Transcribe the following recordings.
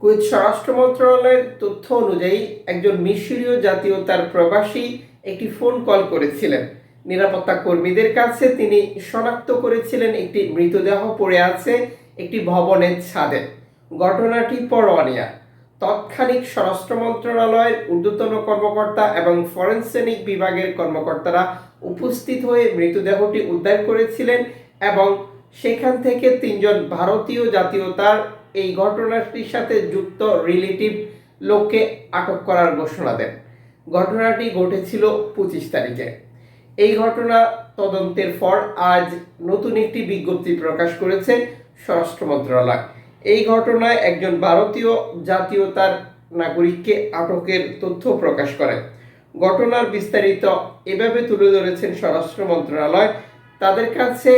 Kuwait স্বরাষ্ট্র মন্ত্রণালয়ের তথ্য অনুযায়ী একজন মিশরীয় জাতীয়তার প্রবাসী একটি ফোন কল করেছিলেন। নিরাপত্তা কর্মীদের কাছে তিনি শনাক্ত করেছিলেন একটি মৃতদেহ পড়ে আছে একটি ভবনের ছাদে। ঘটনাটি পরোয়ানিয়া। তৎক্ষণিক স্বরাষ্ট্র মন্ত্রণালয়ের ঊর্ধ্বতন কর্মকর্তা এবং ফরেনসেনিক বিভাগের কর্মকর্তারা উপস্থিত হয়ে মৃতদেহটি উদ্ধার করেছিলেন এবং সেখান থেকে তিনজন ভারতীয় জাতীয়তার এই ঘটনাটির সাথে যুক্ত রিলেটিভ লোককে আটক করার ঘোষণা দেন। ঘটনাটি ঘটেছিল পঁচিশ তারিখে। এই ঘটনা তদন্তের পর আজ নতুন একটি বিজ্ঞপ্তি প্রকাশ করেছে স্বরাষ্ট্র মন্ত্রণালয়। এই ঘটনায় একজন ভারতীয় জাতীয়তার নাগরিককে আটকের তথ্য প্রকাশ করে। ঘটনার বিস্তারিত এভাবে তুলে ধরেছেন স্বরাষ্ট্র মন্ত্রণালয়। তাদের কাছে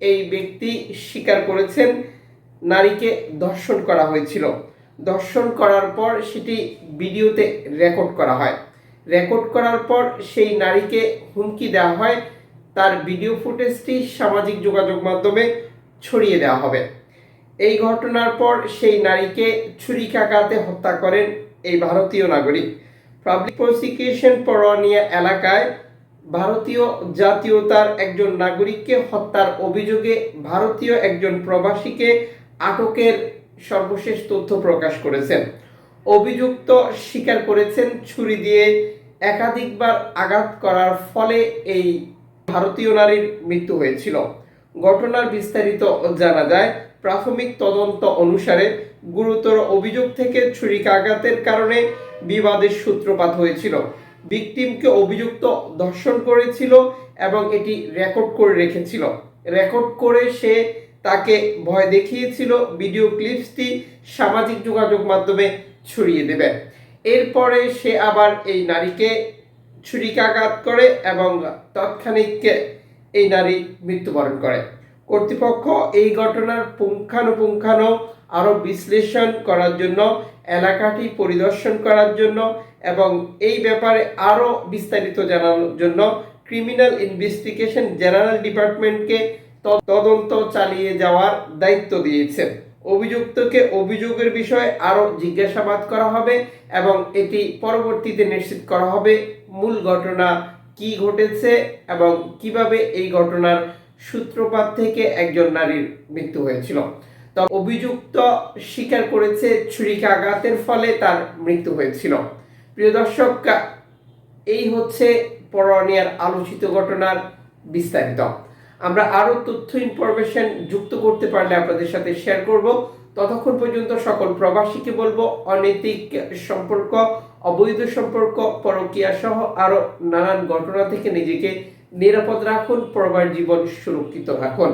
এই ব্যক্তি স্বীকার করেছেন নারীকে ধর্ষণ করা হয়েছিল। ধর্ষণ করার পর সেটি ভিডিওতে রেকর্ড করা হয়। রেকর্ড করার পর সেই নারীকে হুমকি দেওয়া হয়। তার ভিডিও ফুটেজটি সামাজিক যোগাযোগ মাধ্যমে ছড়িয়ে দেওয়া হবে। এই ঘটনার পর সেই নারীকে ছুরিকাঘাতে হত্যা করেন এই ভারতীয় নাগরিক। পাবলিক প্রসিকিউশন পরোয়ানিয়া এলাকায় ভারতীয় জাতীয়তার একজন নাগরিককে হত্যার অভিযোগে ভারতীয় একজন প্রবাসীকে আটকের সর্বশেষ তথ্য প্রকাশ করেছেন। অভিযুক্ত স্বীকার করেছেন ছুরি দিয়ে একাধিকবার আঘাত করার ফলে এই ভারতীয় নারীর মৃত্যু হয়েছিল। ঘটনার বিস্তারিত জানা যায়, প্রাথমিক তদন্ত অনুসারে গুরুতর অভিযোগ থেকে ছুরিকাঘাতের কারণে বিবাদের সূত্রপাত হয়েছিল। ভিকটিমকে অভিযুক্ত ধর্ষণ করেছিল এবং এটি রেকর্ড করে রেখেছিল। রেকর্ড করে সে তাকে ভয় দেখিয়েছিল ভিডিও ক্লিপসটি সামাজিক যোগাযোগ মাধ্যমে ছড়িয়ে দেবে। এরপরে সে আবার এই নারীকে ছুরিকাঘাত করে এবং তৎক্ষণিক এই নারী মৃত্যুবরণ করে। কর্তৃপক্ষ এই ঘটনার পুঙ্খানুপুঙ্খানো আরও বিশ্লেষণ করার জন্য, এলাকাটি পরিদর্শন করার জন্য এবং এই ব্যাপারে আরও বিস্তারিত জানানোর জন্য ক্রিমিনাল ইনভেস্টিগেশন জেনারেল ডিপার্টমেন্টকে তদন্ত চালিয়ে যাওয়ার দায়িত্ব দিয়েছেন। অভিযুক্তকে অভিযোগের বিষয়ে আরও জিজ্ঞাসাবাদ করা হবে এবং এটি পরবর্তীতে নিশ্চিত করা হবে মূল ঘটনা কি ঘটেছে এবং কীভাবে এই ঘটনার সূত্রপাত থেকে একজন নারীর মৃত্যু হয়েছিল। তো অভিযুক্ত স্বীকার করেছে ছুরিকাঘাতের ফলে তার মৃত্যু হয়েছিল। প্রিয় দর্শক, এই হচ্ছে পরনিয়ার আলোচিত ঘটনার বিস্তারিত। আমরা আরও তথ্য ইনফরমেশন যুক্ত করতে পারলে আপনাদের সাথে শেয়ার করব। ততক্ষণ পর্যন্ত সকল প্রবাসীকে বলব, অনৈতিক সম্পর্ক, অবৈধ সম্পর্ক, পরকিয়া সহ আরও নানান ঘটনা থেকে নিজেকে নিরাপদ রাখুন পরবার জীবন সুরক্ষিত রাখুন।